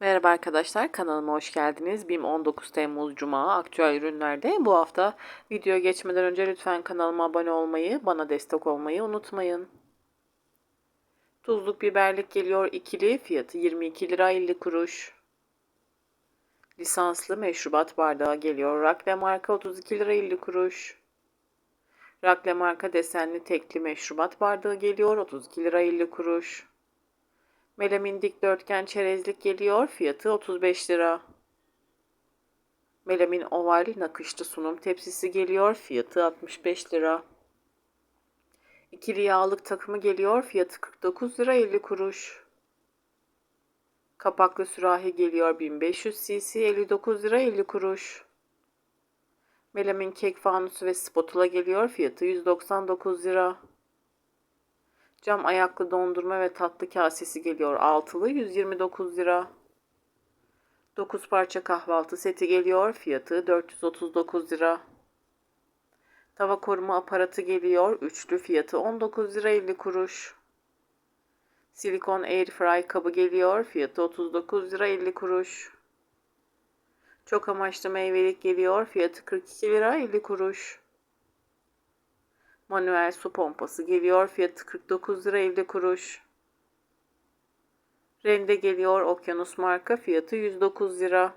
Merhaba arkadaşlar kanalıma hoş geldiniz. BİM 19 Temmuz Cuma aktüel ürünlerde bu hafta videoya geçmeden önce lütfen kanalıma abone olmayı, bana destek olmayı unutmayın. Tuzluk biberlik geliyor ikili fiyatı 22 lira 50 kuruş. Lisanslı meşrubat bardağı geliyor. Rakle marka 32 lira 50 kuruş. Rakle marka desenli tekli meşrubat bardağı geliyor 32 lira 50 kuruş. Melamin dikdörtgen çerezlik geliyor. Fiyatı 35 lira. Melamin oval nakışlı sunum tepsisi geliyor. Fiyatı 65 lira. İkili yağlık takımı geliyor. Fiyatı 49 lira 50 kuruş. Kapaklı sürahi geliyor 1500 cc 59 lira 50 kuruş. Melamin kek fanusu ve spatula geliyor. Fiyatı 199 lira. Cam ayaklı dondurma ve tatlı kasesi geliyor. Altılı 129 lira. 9 parça kahvaltı seti geliyor. Fiyatı 439 lira. Tava koruma aparatı geliyor. Üçlü fiyatı 19 lira 50 kuruş. Silikon airfry kabı geliyor. Fiyatı 39 lira 50 kuruş. Çok amaçlı meyvelik geliyor. Fiyatı 42 lira 50 kuruş. Manuel su pompası geliyor. Fiyatı 49 lira 50 kuruş. Rende geliyor. Okyanus marka. Fiyatı 109 lira.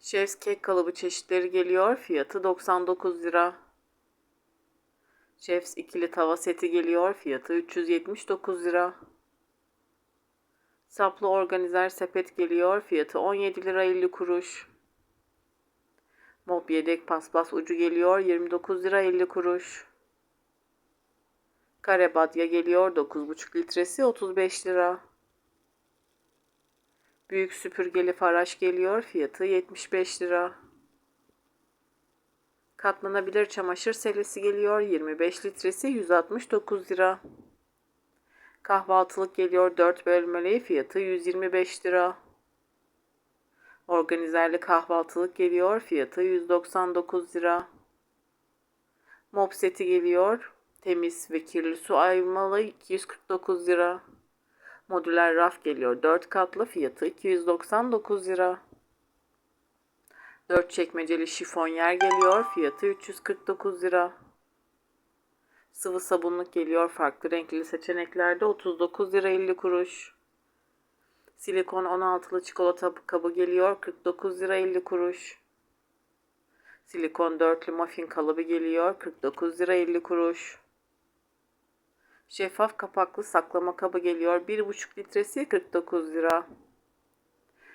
Chef's kek kalıbı çeşitleri geliyor. Fiyatı 99 lira. Chef's ikili tava seti geliyor. Fiyatı 379 lira. Saplı organizer sepet geliyor. Fiyatı 17 lira 50 kuruş. Mob yedek paspas ucu geliyor 29 lira 50 kuruş. Kare badya geliyor 9,5 litresi 35 lira. Büyük süpürgeli faraş geliyor fiyatı 75 lira. Katlanabilir çamaşır selesi geliyor 25 litresi 169 lira. Kahvaltılık geliyor 4 bölmeli fiyatı 125 lira. Organizerli kahvaltılık geliyor. Fiyatı 199 lira. Mop seti geliyor. Temiz ve kirli su ayırmalı 249 lira. Modüler raf geliyor. 4 katlı fiyatı 299 lira. 4 çekmeceli şifon yer geliyor. Fiyatı 349 lira. Sıvı sabunluk geliyor. Farklı renkli seçeneklerde 39 lira 50 kuruş. Silikon 16'lı çikolata kabı geliyor. 49 lira 50 kuruş. Silikon dörtlü muffin kalıbı geliyor. 49 lira 50 kuruş. Şeffaf kapaklı saklama kabı geliyor. 1,5 litresi 49 lira.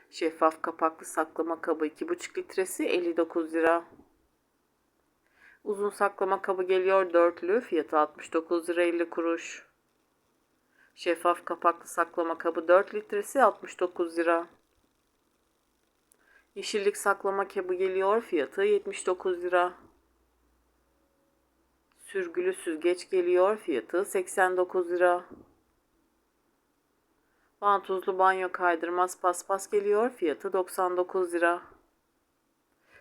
Şeffaf kapaklı saklama kabı 2,5 litresi 59 lira. Uzun saklama kabı geliyor dörtlü. Fiyatı 69 lira 50 kuruş. Şeffaf kapaklı saklama kabı 4 litresi 69 lira. Yeşillik saklama kabı geliyor. Fiyatı 79 lira. Sürgülü süzgeç geliyor. Fiyatı 89 lira. Vantuzlu banyo kaydırmaz paspas geliyor. Fiyatı 99 lira.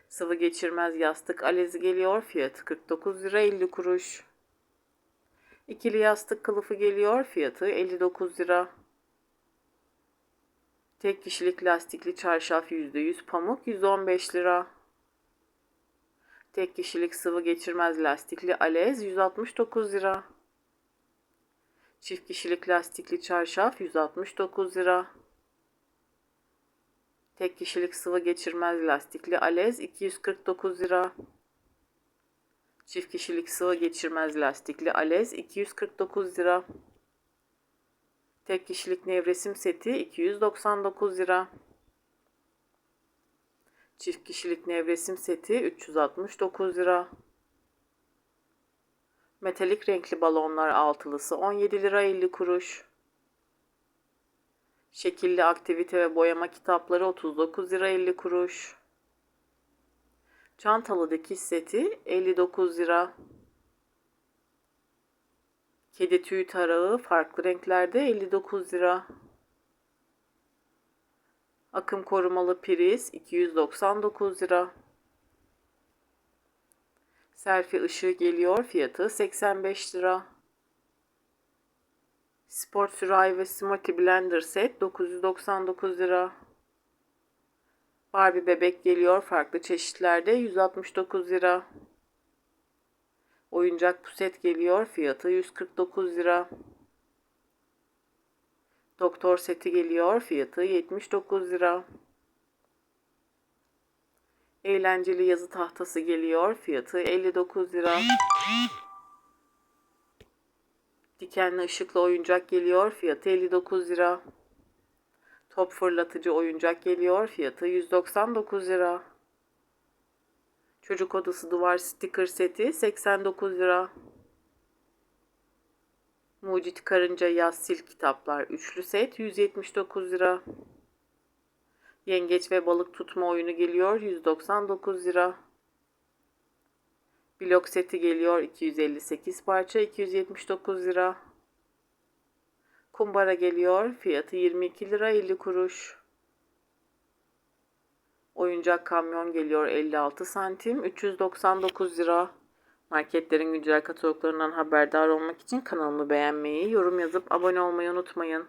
Sıvı geçirmez yastık alezi geliyor. Fiyatı 49 lira 50 kuruş. İkili yastık kılıfı geliyor. Fiyatı 59 lira. Tek kişilik lastikli çarşaf %100 pamuk 115 lira. Tek kişilik sıvı geçirmez lastikli alez 169 lira. Çift kişilik lastikli çarşaf 169 lira. Tek kişilik sıvı geçirmez lastikli alez 249 lira. Çift kişilik sıvı geçirmez lastikli alez 249 lira. Tek kişilik nevresim seti 299 lira. Çift kişilik nevresim seti 369 lira. Metalik renkli balonlar altılısı 17 lira 50 kuruş. Şekilli aktivite ve boyama kitapları 39 lira 50 kuruş. Çantalı dikiş seti 59 lira. Kedi tüy tarağı farklı renklerde 59 lira. Akım korumalı priz 299 lira. Selfie ışığı geliyor fiyatı 85 lira. Sport sürahi ve smoothie blender set 999 lira. Barbie bebek geliyor farklı çeşitlerde 169 lira. Oyuncak puset geliyor fiyatı 149 lira. Doktor seti geliyor fiyatı 79 lira. Eğlenceli yazı tahtası geliyor fiyatı 59 lira. Dikenli ışıklı oyuncak geliyor fiyatı 59 lira. Top fırlatıcı oyuncak geliyor fiyatı 199 lira. Çocuk odası duvar sticker seti 89 lira. Mucit Karınca Yaz Sil kitaplar üçlü set 179 lira. Yengeç ve balık tutma oyunu geliyor 199 lira. Blok seti geliyor 258 parça 279 lira. Kumbara geliyor fiyatı 22 lira 50 kuruş. Oyuncak kamyon geliyor 56 santim 399 lira. Marketlerin güncel kataloglarından haberdar olmak için kanalımı beğenmeyi, yorum yazıp abone olmayı unutmayın.